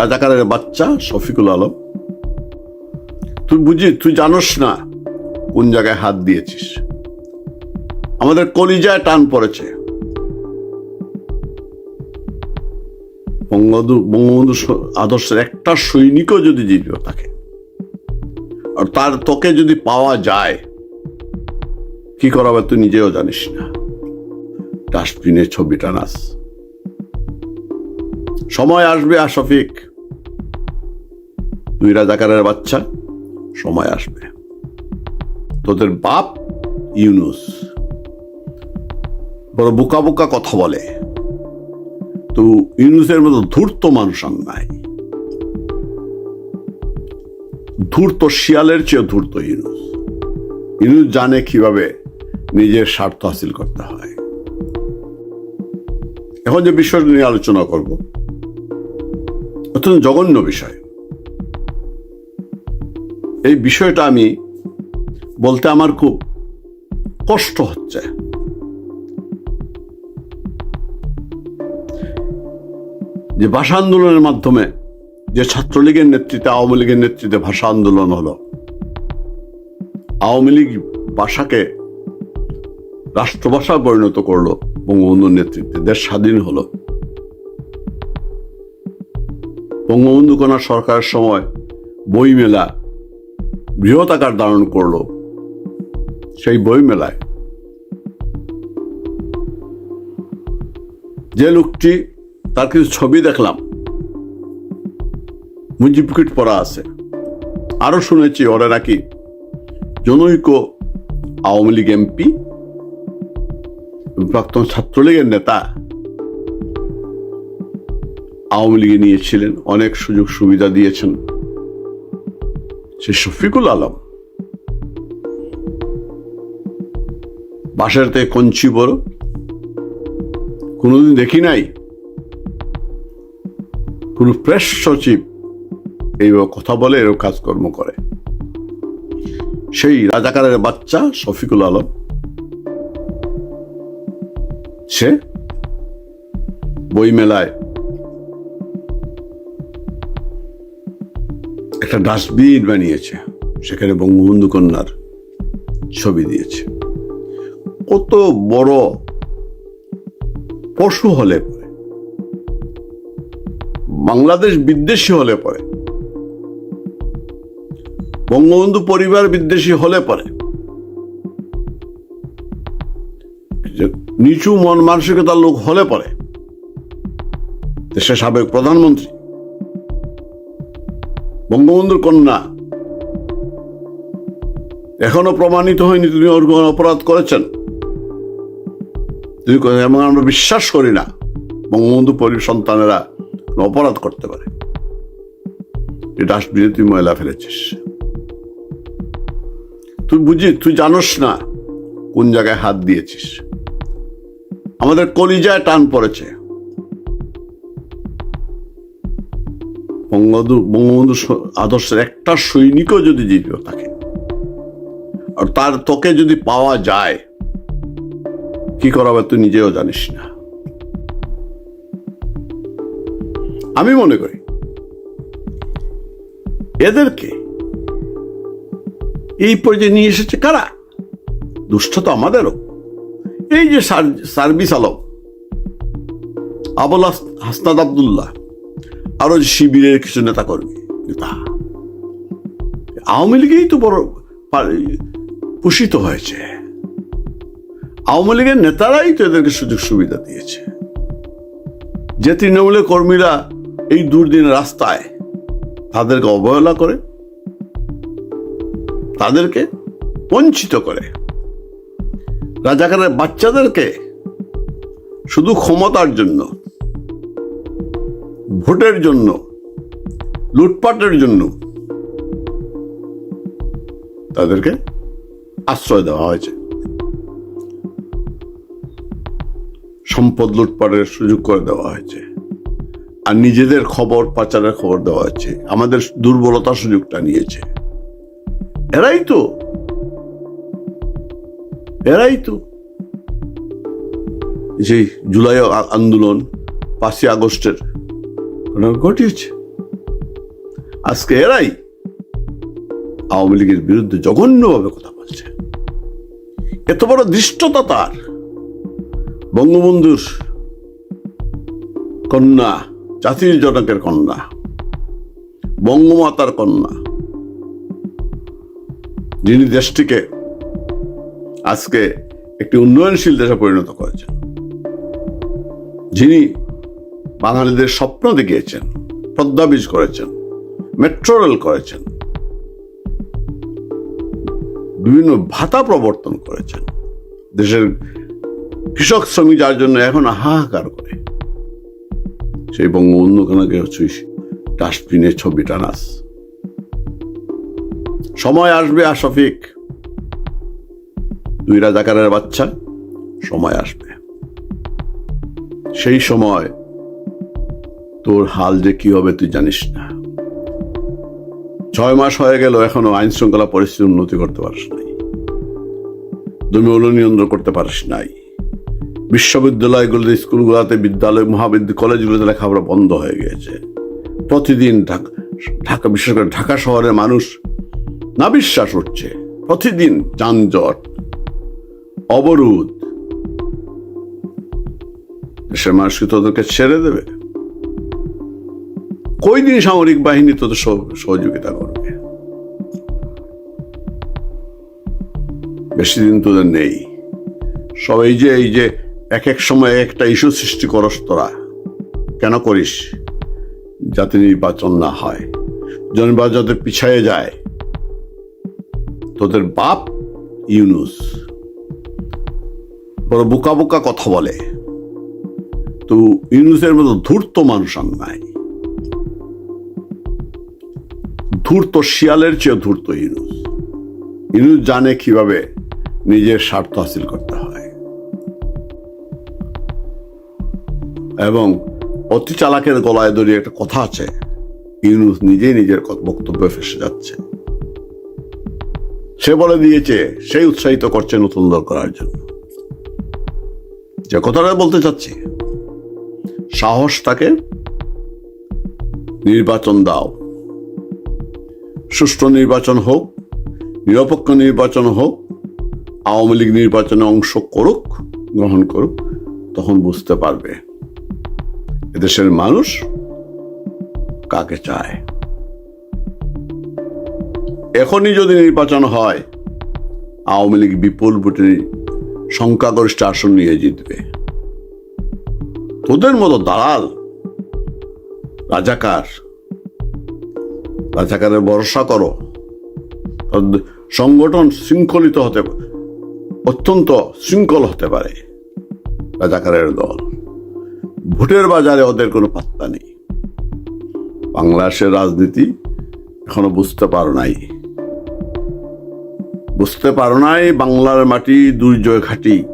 রাজাকারের বাচ্চা শফিকুল আলম। তুই বুঝি, তুই জানোস না কোন জায়গায় হাত দিয়েছিস? আমাদের কলিজায় টান পড়েছে। বঙ্গবন্ধু বঙ্গবন্ধু আদর্শের একটা সৈনিকও যদি জীবিত থাকে, আর তার তোকে যদি পাওয়া যায়, কি করাবে তুই নিজেও জানিস না। ডাস্টবিনে ছবিটা নাস সময় আসবে আশফিক দুই রাজাকারের বাচ্চা, সময় আসবে। তোদের বাপ ইউনুস। বড় বোকা বোকা কথা বলে। তো ইউনুসের মতো ধূর্ত মানুষ নাই। ধূর্ত শিয়ালের চেয়ে ধূর্ত ইউনুস। ইউনুস জানে কীভাবে নিজের স্বার্থ হাসিল করতে হয়। এখন যে বিষয়টা নিয়ে আলোচনা করব, অত্যন্ত জঘন্য বিষয়। এই বিষয়টা আমি বলতে আমার খুব কষ্ট হচ্ছে। যে ভাষা আন্দোলনের মাধ্যমে যে ছাত্রলীগের নেতৃত্বে, আওয়ামী লীগের নেতৃত্বে ভাষা আন্দোলন হলো, আওয়ামী লীগ ভাষাকে রাষ্ট্রভাষা পরিণত করল, বঙ্গবন্ধুর নেতৃত্বে দেশ স্বাধীন হলো। বঙ্গবন্ধু কন্যা সরকারের সময় বই মেলা বৃহৎ আকার ধারণ করল সেই বই মেলায় যে লোকটি, তার কিছু ছবি দেখলাম। মুজিবকিট পড়া আছে। আরও শুনেছি, ওরা নাকি জনৈক আওয়ামী লীগ এমপি, প্রাক্তন ছাত্রলীগের নেতা আওয়ামী লীগে নিয়েছিলেন, অনেক সুযোগ সুবিধা দিয়েছেন। সে শফিকুল আলম। বাসার থেকে কঞ্চি বড়। কোনোদিন দেখি নাই? কোন প্রেস সচিব এইভাবে কথা বলে এরকম কাজকর্ম করে। সেই রাজাকারের বাচ্চা শফিকুল আলম। সে বই একটা ডাস্টবিন বানিয়েছে, সেখানে বঙ্গবন্ধু কন্যার ছবি দিয়েছে। কত বড় পশু হলে পরে, বাংলাদেশ বিদ্বেষী হলে পরে, বঙ্গবন্ধু পরিবার বিদ্বেষী হলে পরে নিচু মন মানসিকতার লোক হলে পরে, দেশের সাবেক প্রধানমন্ত্রী বঙ্গবন্ধুর কন্যা। এখনও প্রমাণিত হয়নি তিনি অপরাধ করেছেন। তিনি এবং আমরা বিশ্বাস করি না বঙ্গবন্ধু পরি সন্তানেরা অপরাধ করতে পারে। এই ডাস্টবিনে তুই ময়লা ফেলেছিস। তুই বুঝি তুই জানোস না কোন জায়গায় হাত দিয়েছিস। আমাদের কলিজায় টান পড়েছে। বঙ্গবন্ধু বঙ্গবন্ধু আদর্শের একটা সৈনিকও যদি জীবিত থাকে, আর তার তোকে যদি পাওয়া যায়, কি করাবে তুই নিজেও জানিস না। আমি মনে করি, এদেরকে এই পর্যায়ে নিয়ে এসেছে কারা? দুষ্ট তো আমাদেরও। এই যে সার- সার্ভিস আলম, আবুল হাস- হাসনাদ আবদুল্লাহ আরও শিবিরের কিছু নেতা কর্মী নেতা। আওয়ামী লীগেই তো বড় পোষিত হয়েছে। আওয়ামী লীগের নেতারাই তো এদেরকে সুযোগ সুবিধা দিয়েছে। যে তৃণমূলের কর্মীরা এই দুর্দিন রাস্তায় তাদেরকে অবহেলা করে, তাদেরকে বঞ্চিত করে। রাজাকারের বাচ্চাদেরকে শুধু ক্ষমতার জন্য ভোটের জন্য, লুটপাটের জন্য তাদেরকে আশ্রয় দেওয়া হয়েছে। সম্পদ লুটপাটের সুযোগ করে দেওয়া হয়েছে। আর নিজেদের খবর, পাচারের খবর দেওয়া হয়েছে। আমাদের দুর্বলতার সুযোগটা নিয়েছে। এরাই তো। এরাই তো। সেই জুলাই আন্দোলন, পাঁচই আগস্টের ঘটিয়েছে। আজকে এরাই আওয়ামী লীগের বিরুদ্ধে জঘন্যভাবে কথা বলছে। এত বড় দৃষ্টতা তার। বঙ্গবন্ধুর কন্যা, জাতির জনকের কন্যা, বঙ্গমাতার কন্যা, যিনি দেশটিকে আজকে একটি উন্নয়নশীল দেশে পরিণত করেছেন, যিনি বাঙালিদের স্বপ্ন দেখিয়েছেন, পদ্মাবীজ করেছেন মেট্রো রেল করেছেন, বিভিন্ন ভাতা প্রবর্তন করেছেন। দেশের কৃষক শ্রমিক যার জন্য এখন হাহাকার করে। সেই বঙ্গবন্ধু কেনাকে ডাস্টবিনের ছবি টানাস। সময় আসবে আশফিক। দুই রাজাকারের বাচ্চা, সময় আসবে। সেই সময় তোর হাল যে কি হবে তুই জানিস না। ছয় মাস হয়ে গেল, এখনও আইন শৃঙ্খলা পরিস্থিতি উন্নতি করতে পারিস নাই। জমি নিয়ন্ত্রণ করতে পারিস নাই। বিশ্ববিদ্যালয়গুলোতে স্কুলগুলোতে বিদ্যালয়, মহাবিদ্যালয়, কলেজগুলোতে লেখাপড়া বন্ধ হয়ে গিয়েছে। প্রতিদিন ঢাকা বিশেষ করে ঢাকা শহরের মানুষ না বিশ্বাস হচ্ছে প্রতিদিন যানজট, অবরোধ। দেশের মানুষ কি তোদেরকে ছেড়ে দেবে? কই দিন সামরিক বাহিনী তোদের সহযোগিতা করবে? বেশি দিন তোদের নেই। সব এই যে এই যে এক এক সময় একটা ইস্যু সৃষ্টি করস তোরা। কেন করিস? যাতে নির্বাচন না হয়। জনবাদ যাতে পিছায়ে যায়। তোদের বাপ ইউনুস। বড় বোকা বোকা কথা বলে। তো ইউনুসের মতো ধূর্ত মানুষ আর নাই। ধূর্ত শিয়ালের চেয়ে ধূর্ত ইউনুস। ইউনুস জানে কীভাবে নিজের স্বার্থ হাসিল করতে হয়। এবং অতি চালাকের গলায় দড়িয়ে একটা কথা আছে, ইউনুস নিজেই নিজের বক্তব্য ফেসে যাচ্ছে। সে বলে দিয়েছে, সেই উৎসাহিত করছে নতুন দল করার জন্য। যে কথাটা বলতে চাচ্ছি, সাহস তাকে নির্বাচন দাও। সুষ্ঠু নির্বাচন হোক, নিরপেক্ষ নির্বাচন হোক, আওয়ামী লীগ নির্বাচনে অংশ করুক, গ্রহণ করুক, তখন বুঝতে পারবে এদেশের মানুষ কাকে চায়। এখনই যদি নির্বাচন হয়, আওয়ামী লীগ বিপুল ভোটে সংখ্যাগরিষ্ঠ আসন নিয়ে জিতবে। তোদের মতো দালাল, রাজাকার রাজাকারের ভরসা করো। সংগঠন শৃঙ্খলিত হতে অত্যন্ত শৃঙ্খল হতে পারে রাজাকারের দল। ভোটের বাজারে ওদের কোনো পাত্তা নেই। বাংলাদেশের রাজনীতি এখনও বুঝতে পারো নাই। বুঝতে পারো নাই, বাংলার মাটি দুর্জয় ঘাটি।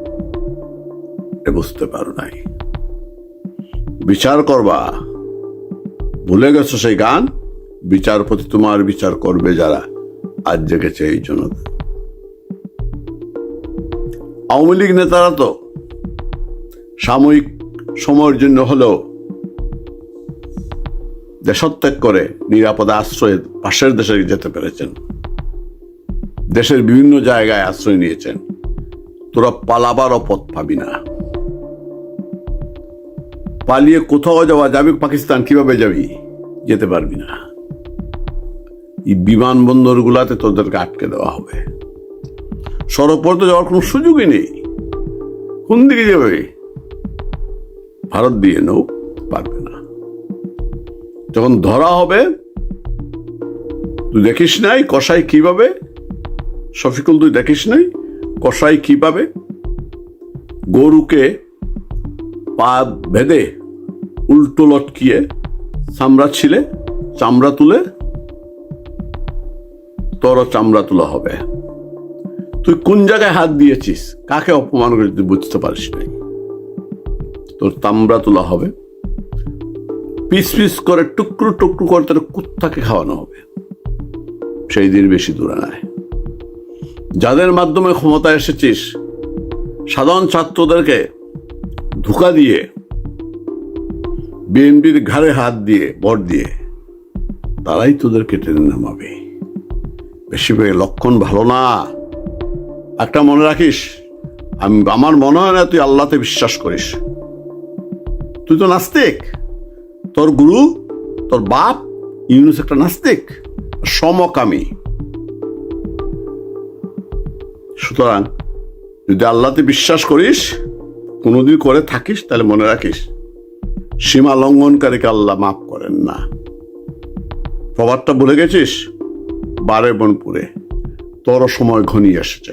এ বুঝতে পারো নাই। বিচার করবা। ভুলে গেছো সেই গান? বিচারপতি তোমার বিচার করবে যারা। আজ জেগেছে এই জনতা। আওয়ামী লীগ নেতারা তো সাময়িক সময়ের জন্য হলেও দেশত্যাগ করে নিরাপদে আশ্রয়ে পাশের দেশে যেতে পেরেছেন। দেশের বিভিন্ন জায়গায় আশ্রয় নিয়েছেন। তোরা পালাবারও পথ পাবি না। পালিয়ে কোথাও যাওয়া যাবি, পাকিস্তান কীভাবে যাবি, যেতে পারবি না। এই বিমানবন্দর গুলাতে তোদেরকে আটকে দেওয়া হবে। সড়কপথে যাওয়ার কোনো সুযোগই নেই। কোন দিকে যাবে? ভারত দিয়ে নৌ পারবে না। যখন ধরা হবে, তুই দেখিস নাই কষাই কীভাবে? শফিকুল, তুই দেখিস নাই কষাই কীভাবে? গরুকে পা ভেদে উল্টো লটকিয়ে চামড়া ছিলে, চামড়া তুলে তোর চামড়া তোলা হবে। তুই কোন জায়গায় হাত দিয়েছিস? কাকে অপমান করে তুই বুঝতে পারিস নাই। তোর তামড়া তোলা হবে। পিস পিস করে টুকরো টুকরো করে তোর কুত্তাকে খাওয়ানো হবে। সেই দিন বেশি দূরে নাই যাদের মাধ্যমে ক্ষমতায় এসেছিস, সাধারণ ছাত্রদেরকে ধোকা দিয়ে, বিএনপির ঘাড়ে হাত দিয়ে ভর দিয়ে, তারাই তোদেরকে টেনে নামাবে। বেশি লক্ষণ ভালো না। একটা মনে রাখিস, আমি, আমার মনে হয় না তুই আল্লাহতে বিশ্বাস করিস। তুই তো নাস্তিক। তোর গুরু, তোর বাপ ইউনুস একটা নাস্তিক, সমকামী। সুতরাং যদি আল্লাহতে বিশ্বাস করিস, কোনোদিন করে থাকিস, তাহলে মনে রাখিস, সীমা লঙ্ঘনকারীকে আল্লাহ মাফ করেন না। প্রবাদটা ভুলে গেছিস? বারে বনপুরে তোর সময় ঘনিয়ে এসেছে।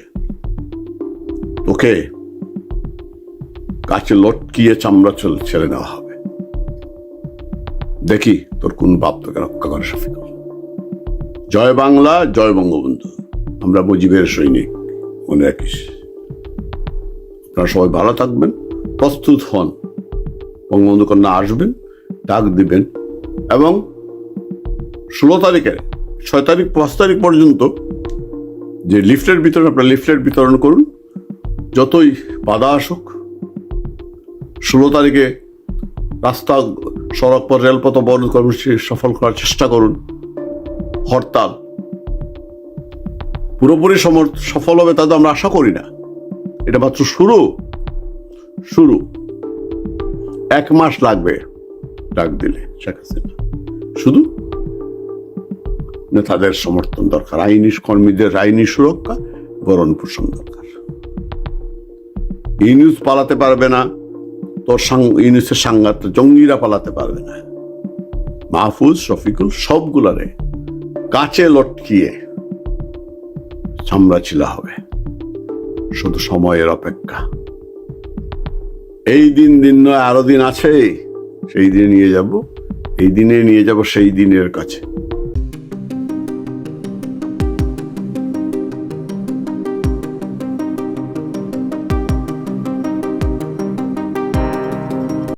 তোকে কাছে লটকিয়ে চামড়া ছেড়ে নেওয়া হবে। দেখি তোর কোন বাপ তোকে রক্ষা করে শফিকুল। জয় বাংলা, জয় বঙ্গবন্ধু। আমরা মুজিবের সৈনিক, মনে রাখিস। আপনারা সবাই ভালো থাকবেন, প্রস্তুত হন। বঙ্গবন্ধু কন্যা আসবেন, ডাক দিবেন এবং ষোলো তারিখে ছয় তারিখ, পাঁচ তারিখ পর্যন্ত যে লিফটের বিতরণ আপনারা লিফটের বিতরণ করুন। যতই বাধা আসুক, ষোলো তারিখে রাস্তা, সড়ক পথ, রেলপথ অবরোধ কর্মসূচি সফল করার চেষ্টা করুন। হরতাল। পুরোপুরি সমর্থ সফল হবে তা তো আমরা আশা করি না। এটা মাত্র শুরু। শুরু। এক মাস লাগবে ডাক দিলে, শেখ হাসিনা। নেতাদের সমর্থন দরকার। আইনি কর্মীদের আইনি সুরক্ষা ভরণ পোষণ দরকার ইউনুস পালাতে পারবে না তোর সাং- ইউনুসের সাংঘাত জঙ্গিরা পালাতে পারবে না। মাহফুজ, শফিকুল সবগুলারে কাছে লটকিয়ে চামড়া ছিলা হবে। শুধু সময়ের অপেক্ষা। এই দিন দিন নয়, আরও দিন আছে, সেই দিনে নিয়ে যাব, এই দিনে নিয়ে যাব, সেই দিনের কাছে।